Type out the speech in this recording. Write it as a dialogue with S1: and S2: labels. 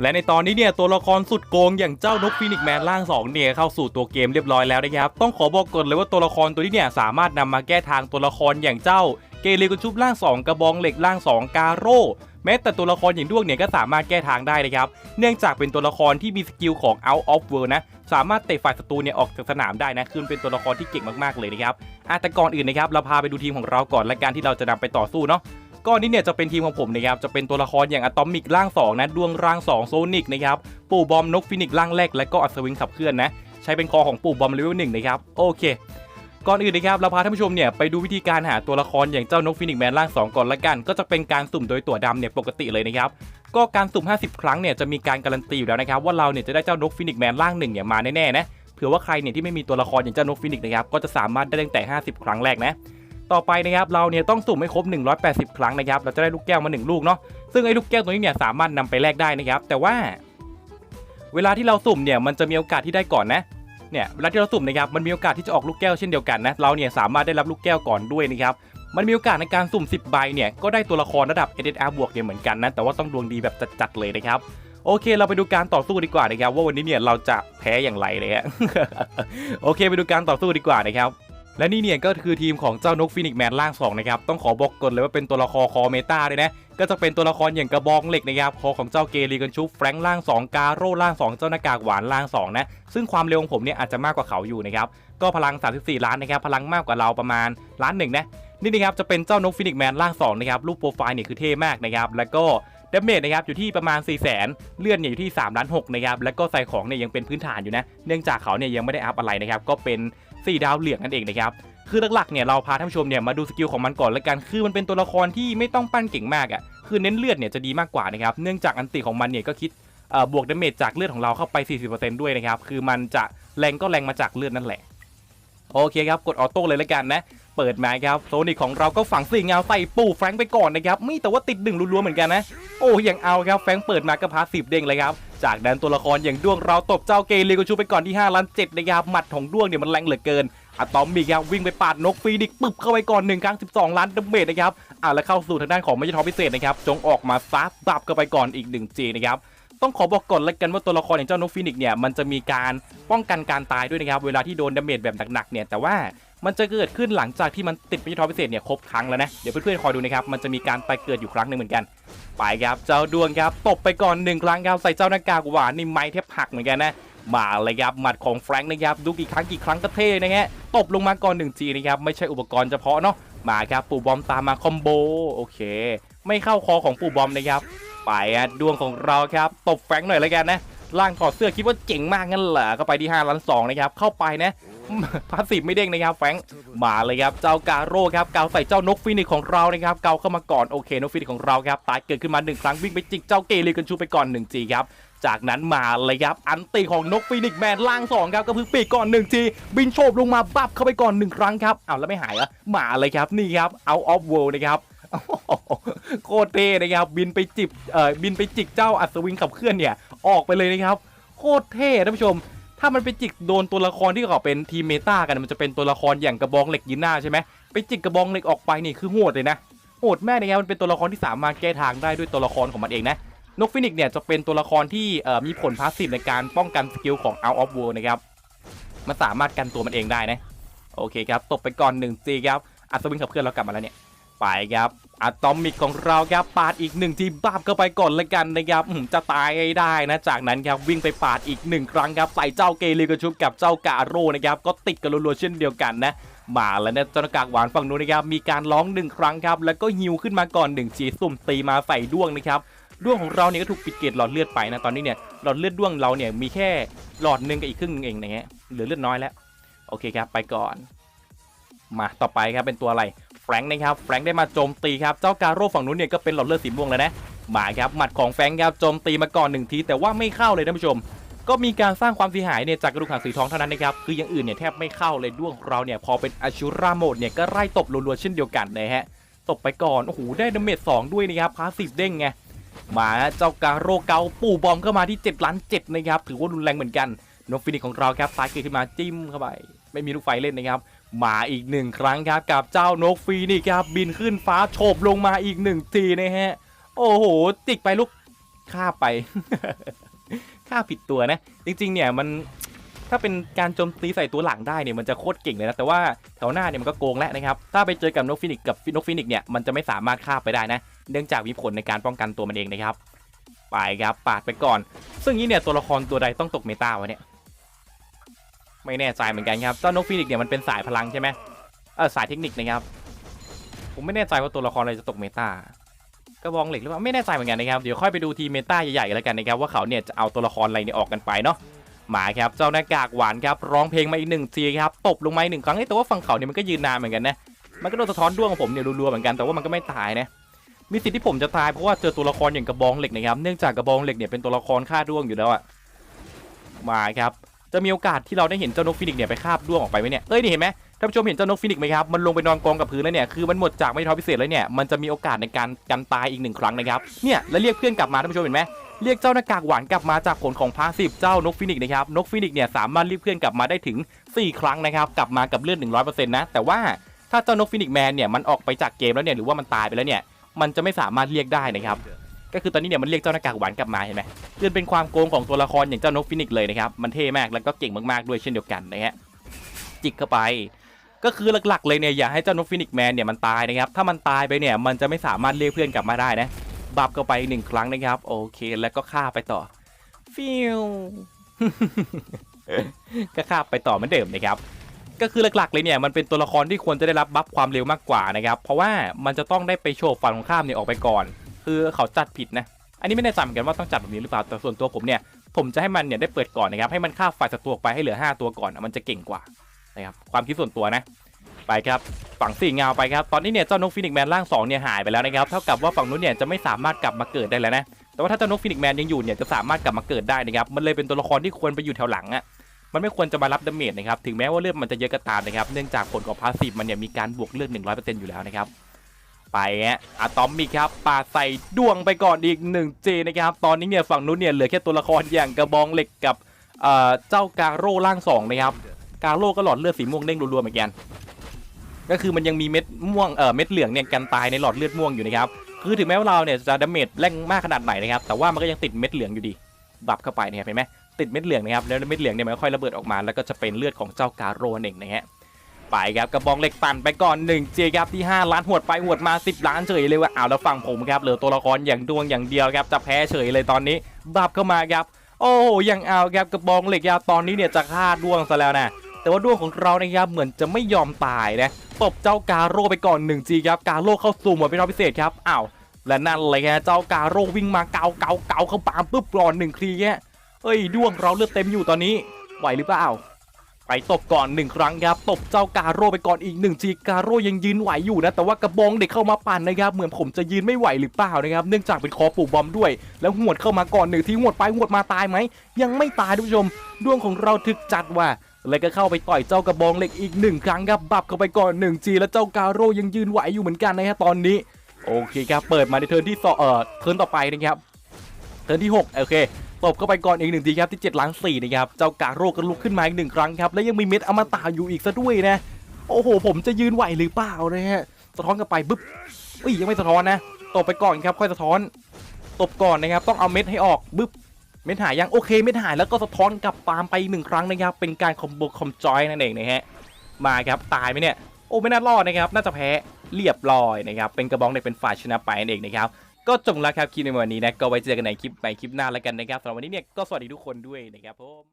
S1: และในตอนนี้เนี่ยตัวละครสุดโกงอย่างเจ้านกฟินิกแมนร่าง2เนี่ยเข้าสู่ตัวเกมเรียบร้อยแล้วนะครับ ต้องขอบอกก่อนเลยว่าตัวละครตัวนี้เนี่ยสามารถนำมาแก้ทางตัวละครอย่างเจ้าเกเรกุนชุบร่าง 2 กระบองเหล็กร่าง 2 กาโร่แม้แต่ตัวละครอย่างด้วงเนี่ยก็สามารถแก้ทางได้นะครับ เนื่องจากเป็นตัวละครที่มีสกิลของ out of world นะ สามารถเตะฝ่ายศัตรูเนี่ยออกจากสนามได้นะคือเป็นตัวละครที่เก่งมากๆเลยนะครับอะแต่ก่อนอื่นนะครับเราพาไปดูทีมของเราก่อนและการที่เราจะนำไปต่อสู้เนาะ ก้อนนี้เนี่ยจะเป็นทีมของผมนะครับจะเป็นตัวละครอย่างอะตอมิกร่าง2นะดวงร่าง2โซนิกนะครับปู่บอมนกฟินิกร่างแรกและก็อัศวินขับเคลื่อนนะใช้เป็นคอของปู่บอมเลเวลหนึ่งนะครับโอเคก่อนอื่นนะครับเราพาท่านผู้ชมเนี่ยไปดูวิธีการหาตัวละครอย่างเจ้านกฟินิกแมนร่าง 2 ก่อนละกัน ก็จะเป็นการสุ่มโดยตัวดำเนี่ยปกติเลยนะครับก็การสุ่ม 50 ครั้งเนี่ยจะมีการการันตีอยู่แล้วนะครับว่าเราเนี่ยจะได้เจ้านกฟินิกแมนร่างหนึ่งเนี่ยมาแน่ๆนะเผื่อว่าใครเนี่ยที่ไม่มีตัวละครอย่างเจ้านกฟินิกนะครับก็จะสามารถได้ตั้งแต่ 50 ครั้งแรกนะ ต่อไปนะครับเราเนี่ยต้องสุ่มให้ครบ 180 ครั้งนะครับเราจะได้ลูกแก้วมา 1 ลูกเนาะซึ่งไอ้ลูกแก้วตัวนี้เนี่ยสามารถนำไปแลกได้นะครับแต่ว่า เวลาที่เราสุ่มเนี่ยมันจะมีโอกาสที่ได้ก่อนนะเนี่ยเวลาที่เราสุ่มนะครับมันมีโอกาสที่จะออกลูกแก้วเช่นเดียวกันนะเราเนี่ยสามารถได้รับลูกแก้วก่อนด้วยนะครับมันมีโอกาสในการสุ่ม 10 ใบเนี่ยก็ได้ตัวละครระดับ SSR บวกเนี่ยเหมือนกันนะแต่ว่าต้องดวงดีแบบจัดๆเลยนะครับโอเค เราไปดูการต่อสู้ดีกว่านะครับว่าวันนี้เนี่ยเราจะแพ้อย่างไรเลยฮะโอเค ไปดูการต่อสู้ดีกว่านะครับ และนี่เนี่ยก็คือทีมของเจ้านกฟินิกแมนร่าง2นะครับต้องขอบอกก่อนเลยว่าเป็นตัวละครคอเมตาเลยนะก็จะเป็นตัวละครอย่างกระบองเหล็กนะครับคอของเจ้าเกรีกันชุบแฟรงค์ร่าง 2 กาโร่ร่าง 2 เจ้าหน้ากากหวานร่าง2นะซึ่งความเร็วของผมเนี่ยอาจจะมากกว่าเขาอยู่นะครับก็พลัง 34 ล้านนะครับพลังมากกว่าเราประมาณล้านหนึ่งนะนี่นะครับจะเป็นเจ้านกฟินิกแมนร่าง2นะครับรูปโปรไฟล์เนี่ยคือเท่มากนะครับแล้วก็ดาเมจนะครับอยู่ที่ประมาณ 4 0 0 0 0 0 เลื่อนเนี่ยอยู่ที่3ล้าน6นะครับแล้วก็ใส่ของเนี่ยยังเป็นพื้นฐานอยู่นะ เนื่องจากเขาเนี่ยยังไม่ได้อัพอะไรนะครับก็เป็น 4 ดาวเหลืองนั่นเองนะครับคือหลักๆเนี่ยเราพาท่านผู้ชมเนี่ยมาดูสกิลของมันก่อนละกัน คือมันเป็นตัวละครที่ไม่ต้องปั้นเก่งมากอะ่ะคือเน้นเลือดเนี่ยจะดีมากกว่านะครับเนื่องจากอันติของมันเนี่ยก็คิดเอ่อบวกดาเมจจากเลือดของเราเข้าไป 40%ด้วยนะครับคือมันจะแรงก็แรงมาจากเลือดนั่นแหละโอเคครับกดออโต้เลยละกันนะเปิดมาครับโซนิกของเราก็ฝังสี่เงาใส่ปู่แฟรงค์ไปก่อนนะครับม่แต่ว่าติดหนึ่งรัวๆเหมือนกันนะโอ้ยังเอาครับแฟรงค์เปิดมาก็พาสิบเด้งเลยครับ จากนั้นตัวละครอย่างด้วงเราตบเจ้าเกเรโกชูไปก่อนที่5ล้าน7นะครับหมัดของด้วงเนี่ยมันแรงเหลือเกินอะตอมมีครับวิ่งไปปาดนกฟีนิกปึ๊บเข้าไปก่อน1ครั้ง 12 ล้านดาเมจนะครับอะแล้วเข้าสู่ทางด้านของไม่ใช่ทอพิเศษนะครับจงออกมาซับดับเข้าไปก่อนอีก1จีนะครับ ต้องขอบอกก่อนล้วกันว่าตัวละครอย่างเจ้านกฟีนิกเนี่ยมันจะมีการป้องกันการตายด้วยนะครับเวลาที่โดนดาเมจแบบหนักๆเนี่ยแต่ว่ามันจะเกิดขึ้นหลังจากที่มันติดไม่ใช่ทอพิเศษเนี่ยครบครั้งแล้วนะเดี๋ยวเพื่อนๆคอยดูนะครับมันจะมีการไปเกิดอยู่ครั้งหนึ่งเหมือนกันไปครับเจ้าดวงครับตบไปก่อนหนึ่งครั้งครับใส่เจ้าหน้ากากหวานนี่ไม้แทบหักเหมือนกันนะมาเลยครับหมัดของแฟรงค์นะครับดูกี่ครั้งกี่ครั้งก็เท่นะฮะตบลงมาก่อนหนึ่งจีนะครับไม่ใช่อุปกรณ์เฉพาะเนาะมาครับปู่บอมตามมาคอมโบโอเค ไม่เข้าคอของปู่บอมนะครับ ไปอะดวงของเราครับตบแฟงหน่อยแล้วกันนะร่างถอดเสื้อคิดว่าเจ๋งมากงั้นเหรอก็ไปที่5ล้าน2นะครับเข้าไปนะพาสซีฟไม่เด้งนะครับแฟงมาเลยครับเจ้ากาโร่ครับเกาใส่เจ้านกฟินิกของเรานะครับเกาเข้ามาก่อนโอเคนกฟินิกของเราครับตายเกิดขึ้นมาหนึ่งครั้งวิ่งไปจิกเจ้าเกลีกันชูไปก่อน1 g ครับจากนั้นมาเลยครับอันตีของนกฟินิกแมนล่างสองครับก็พิ่งปีกก่อน1 g บินโฉบลงมาบับเข้าไปก่อนหนึ่งครั้งครับอ้าวแล้วไม่หายเหรอมาเลยครับนี่ครับเอาออฟเวิลด์นะครับ โคตรเท่นะครับบินไปจิบเอ่อบินไปจิกเจ้าอัศวินขับเคลื่อนเนี่ยออกไปเลยนะครับโคตรเท่ท่านผู้ชม ถ้ามันไปจิกโดนตัวละครที่เขาเป็นทีมเมตากันมันจะเป็นตัวละครอย่างกระบองเหล็กยินหน้าใช่ไหมไปจิกกระบองเหล็กออกไปนี่คือโหดเลยนะโหดแม่นะครับมันเป็นตัวละครที่สามารถแก้ทางได้ด้วยตัวละครของมันเองนะนกฟินิกซ์เนี่ยจะเป็นตัวละครที่เอ่อมีผลพาสซีฟในการป้องกันสกิลของ Out of World นะครับมันสามารถกันตัวมันเองได้นะโอเคครับตบไปก่อน1จีครับอัศวินขับเคลื่อนเรากลับมาแล้วเนี่ย ไปครับอะตอมิกของเราครับปาดอีกหนึ่งทีบาบเข้าไปก่อนเลยกันนะครับจะตายได้นะจากนั้นครับวิ่งไปปาดอีกหนึ่งครั้งครับใส่เจ้าเกลีกชุบกับเจ้ากาโร่นะครับก็ติดกันรัวๆเช่นเดียวกันนะมาแล้วเนี่ยเจ้าหน้ากากหวานฝั่งนู้นนะครับมีการร้องหนึ่งครั้งครับแล้วก็ฮิวขึ้นมาก่อนหนึ่งจีสุ่มตีมาใส่ด้วงนะครับด้วงของเราเนี่ยก็ถูกปิดเกตหลอดเลือดไปนะตอนนี้เนี่ยหลอดเลือดด้วงเราเนี่ยมีแค่หลอดหนึ่งกับอีกครึ่งหนึ่งเองนะฮะเหลือเลือดน้อยแล้วโอเคครับไปก่อน มาต่อไปครับเป็นตัวอะไร ฟรงค์นะครับแฟรงค์ได้มาโจมตีครับเจ้าการโร่ฝั่งนู้นเนี่ยก็เป็นหลอดเลือดสีม่วงแล้วนะมาครับหมัดของแฟรงค์ครับโจมตีมาก่อนหนึ่งทีแต่ว่าไม่เข้าเลยท่านผู้ชม ก็มีการสร้างความเสียหายเนี่ยจากกระดูกหางสีทองเท่านั้นนะครับคืออย่างอื่นเนี่ยแทบไม่เข้าเลยด้วงของเราเนี่ยพอเป็นอาชูราโหมดเนี่ยก็ไล่ตบรัวๆเช่นเดียวกันนะฮะตบไปก่อนโอ้โหได้ดาเมจสองด้วยนะครับพาสซีฟเด้งไงมาเจ้าการโร่เกาปู่บอมเข้ามาที่7ล้าน7นะครับถือว่ารุนแรงเหมือนกันนกฟินิกของเราครับตายเกิดขึ้นมาจิ้มเข้าไป ไม่มีลูกไฟเล่นนะครับ มาอีกหนึ่งครั้งครับกับเจ้านกฟีนี่ครับบินขึ้นฟ้าโฉบลงมาอีกหนึ่งทีนะฮะ โอ้โหจิกไปลูกฆ่าไปฆ่าผิดตัวนะ จริงๆเนี่ยมันถ้าเป็นการโจมตีใส่ตัวหลังได้เนี่ยมันจะโคตรเก่งเลยนะ แต่ว่าแถวหน้าเนี่ยมันก็โกงแล้วนะครับ ถ้าไปเจอกับนกฟินิกซ์กับนกฟินิกซ์เนี่ยมันจะไม่สามารถฆ่าไปได้นะ เนื่องจากมีผลในการป้องกันตัวมันเองนะครับ ไปครับปาดไปก่อน ซึ่งนี้เนี่ยตัวละครตัวใดต้องตกเมตาวะเนี่ย ไม่แน่ใจเหมือนกันครับเจ้านกฟินิกซ์เนี่ยมันเป็นสายพลังใช่ไหมเออสายเทคนิคนะครับ ผมไม่แน่ใจว่าตัวละครอะไรจะตกเมตากระบองเหล็กหรือเปล่าไม่แน่ใจเหมือนกันนะครับเดี๋ยวค่อยไปดูทีเมตาใหญ่ๆกันแล้วกันนะครับว่าเขาเนี่ยจะเอาตัวละครอะไรเนี่ยออกกันไปเนาะมาครับเจ้าหน้ากากหวานครับร้องเพลงมาอีกหนึ่งทีครับตบลงมาอีกหนึ่งครั้งเอ้ยแต่ว่าฝั่งเขาเนี่ยมันก็ยืนนานเหมือนกันนะมันก็โดนสะท้อนด้วงของผมเนี่ยรัวๆเหมือนกันแต่ว่ามันก็ไม่ตายนะมีสิทธิ์ที่ผมจะตายเพราะว่าเจอตัวละครอย่างกระบองเหล็กนะครับเนื่องจากกระบองเหล็กเนี่ยเป็นตัวละครฆ่าด้วงอยู่แล้วอะมาครับ จะมีโอกาสที่เราได้เห็นเจ้านกฟินิกซ์เนี่ยไปคาบด้วงออกไปไหมเนี่ยเอ้ยนี่เห็นไหมท่านผู้ชมเห็นเจ้านกฟินิกซ์ไหมครับ มันลงไปนอนกองกับพื้นแล้วเนี่ย คือมันหมดจากไม่ท้อพิเศษแล้วเนี่ย มันจะมีโอกาสในการกันตายอีกหนึ่งครั้งนะครับ เนี่ย แล้วเรียกเพื่อนกลับมาท่านผู้ชมเห็นไหมเรียกเจ้าหน้ากากหวานกลับมาจากผลของพาสิบเจ้านกฟินิกซ์นะครับ นกฟินิกซ์เนี่ยสามารถเรียกเพื่อนกลับมาได้ถึง 4 ครั้งนะครับ กลับมากับเลือด100%นะ แต่ว่าถ้าเจ้านกฟินิกซ์แมนเนี่ยมันออกไปจากเกมแล้วเนี่ย หรือว่ามันตายไปแล้วเนี่ย มันจะไม่สามารถเรียกได้นะครับ ก็คือตอนนี้เนี่ยมันเรียกเจ้าหน้ากากหวานกลับมาเห็นไหมเรื่องเป็นความโกงของตัวละครอย่างเจ้านกฟินิกเลยนะครับ มันเท่มากแล้วก็เก่งมากๆด้วยเช่นเดียวกันนะฮะ จิกเข้าไป ก็คือหลักๆเลยเนี่ยอย่าให้เจ้านกฟินิกแมนเนี่ยมันตายนะครับ ถ้ามันตายไปเนี่ยมันจะไม่สามารถเรียกเพื่อนกลับมาได้นะ บับเข้าไปหนึ่งครั้งนะครับ โอเคแล้วก็ฆ่าไปต่อ ฟิวก็ฆ่าไปต่อเหมือนเดิมนะครับก็คือหลักๆเลยเนี่ยมันเป็นตัวละครที่ควรจะได้รับบัฟความเร็วมากกว่านะครับเพราะว่ามันจะต้องได้ไปโชว์ฝั่งของข้ามเนี่ยออกไปก่อน คือเขาจัดผิดนะ อันนี้ไม่แน่ใจเหมือนกันว่าต้องจัดแบบนี้หรือเปล่า แต่ส่วนตัวผมเนี่ย ผมจะให้มันเนี่ยได้เปิดก่อนนะครับ ให้มันฆ่าฝ่ายศัตรูไปให้เหลือ 5 ตัวก่อนอะมันจะเก่งกว่านะครับ ความคิดส่วนตัวนะ ไปครับฝั่งสี่เงาไปครับ ตอนนี้เนี่ยเจ้านกฟินิกแมนร่างสองเนี่ยหายไปแล้วนะครับ เท่ากับว่าฝั่งนู้นเนี่ยจะไม่สามารถกลับมาเกิดได้แล้วนะ แต่ว่าถ้าเจ้านกฟินิกแมนยังอยู่เนี่ยจะสามารถกลับมาเกิดได้นะครับ มันเลยเป็นตัวละครที่ควรไปอยู่แถวหลังอะมันไม่ควรจะมารับดาเมจนะครับ ถึงแม้ว่าเลือดมันจะเยอะก็ตามนะครับ เนื่องจากผลของพาสซีฟมันเนี่ยมีการบวกเลือด100%อยู่แล้วนะครับ ไปฮะอะตอมมีครับปาใส่ดวงไปก่อนอีก1 J นะครับ ตอนนี้เนี่ยฝั่งนู้นเนี่ยเหลือแค่ตัวละครอย่างกระบองเหล็กกับเอ่อเจ้าการโร่ร่างสองนะครับ การโร่ก็หลอดเลือดสีม่วงเด้งรัวๆเหมือนกันก็คือมันยังมีเม็ดม่วงเอ่อเม็ดเหลืองเนี่ยกันตายในหลอดเลือดม่วงอยู่นะครับคือถึงแม้ว่าเราเนี่ยจะดาเมจแรงมากขนาดไหนนะครับแต่ว่ามันก็ยังติดเม็ดเหลืองอยู่ดี บับเข้าไปเนะครับเห็นไหมติดเม็ดเหลืองนะครับแล้วเม็ดเหลืองเนี่ยมันค่อยระเบิดออกมาแล้วก็จะเป็นเลือดของเจ้าการโร่นั่นเองนะฮะ ไปครับกระบองเหล็กปั่นไปก่อน1เจครับที่ 5 ล้านหวดไปหวดมา 10 ล้านเฉยเลยว่าอ้าวแล้วฝั่งผมครับเหลือตัวละครอย่างดวงอย่างเดียวครับจะแพ้เฉยเลยตอนนี้บับเข้ามาครับโอ้ยังเอาครับกระบองเหล็กยาวตอนนี้เนี่ยจะฆ่าดวงซะแล้วนะแต่ว่าดวงของเรานะครับเหมือนจะไม่ยอมตายนะตบเจ้ากาโร่ไปก่อน1 g ครับกาโร่เข้าสู่หมวดเป็นรอบพิเศษครับอ้าวและนั่นเลยฮะเจ้ากาโร่วิ่งมาเกาเกาเกาเข้าปามปุ๊บก่อนหนึ่งครีแฮะเอ้ยดวงเราเลือดเต็มอยู่ตอนนี้ไหวหรือเปล่า ไปตบก่อนหนึ่งครั้งครับตบเจ้ากาโร่ไปก่อนอีกหนึ่งทีกาโร่ยังยืนไหวอยู่นะแต่ว่ากระบองเด็กเข้ามาปั่นนะครับเหมือนผมจะยืนไม่ไหวหรือเปล่านะครับเนื่องจากเป็นคอปูบอมด้วย แล้วหวดเข้ามาก่อนหนึ่งทีหวดไปหวดมาตายไหมยังไม่ตายทุกผู้ชมดวงของเราถึกจัดว่ะแล้วก็เข้าไปต่อยเจ้ากระบองเหล็กอีกหนึ่งครั้งครับบับเข้าไปก่อน1 g แล้วเจ้ากาโร่ยังยืนไหวอยู่เหมือนกันนะฮะตอนนี้โอเคครับเปิดมาในเทิร์นที่สอเอ่อเทิร์นต่อไปนะครับ เทิร์นที่6โอเคตบเข้าไปก่อนอีกหนึ่งทีครับที่7ล้าน4นะครับเจ้ากาโร่ก็ลุกขึ้นมาอีกหนึ่งครั้งครับแล้วยังมีเม็ดอมตะอยู่อีกซะด้วยนะโอ้โห ผมจะยืนไหวหรือเปล่านะฮะสะท้อนกลับไปบึ๊บอุ้ยยังไม่สะท้อนนะตบไปก่อนครับค่อยสะท้อน ตบก่อนนะครับต้องเอาเม็ดให้ออกบึ๊บเม็ดหายยังโอเคเม็ดหายแล้วก็สะท้อนกลับปามไปอีกหนึ่งครั้งนะครับเป็นการคอมโบคอมจอยนั่นเองนะฮะมาครับตายไหมเนี่ยโอ้ไม่น่ารอดนะครับน่าจะแพ้เรียบร้อยนะครับเป็นกระบองเด็กเป็นฝ่ายชนะไปนั่นเองนะครับ ก็จงรักครับคลิปในวันนี้นะ ก็ไว้เจอกันในคลิปใหม่คลิปหน้าแล้วกันนะครับสำหรับวันนี้เนี่ยก็สวัสดีทุกคนด้วยนะครับผม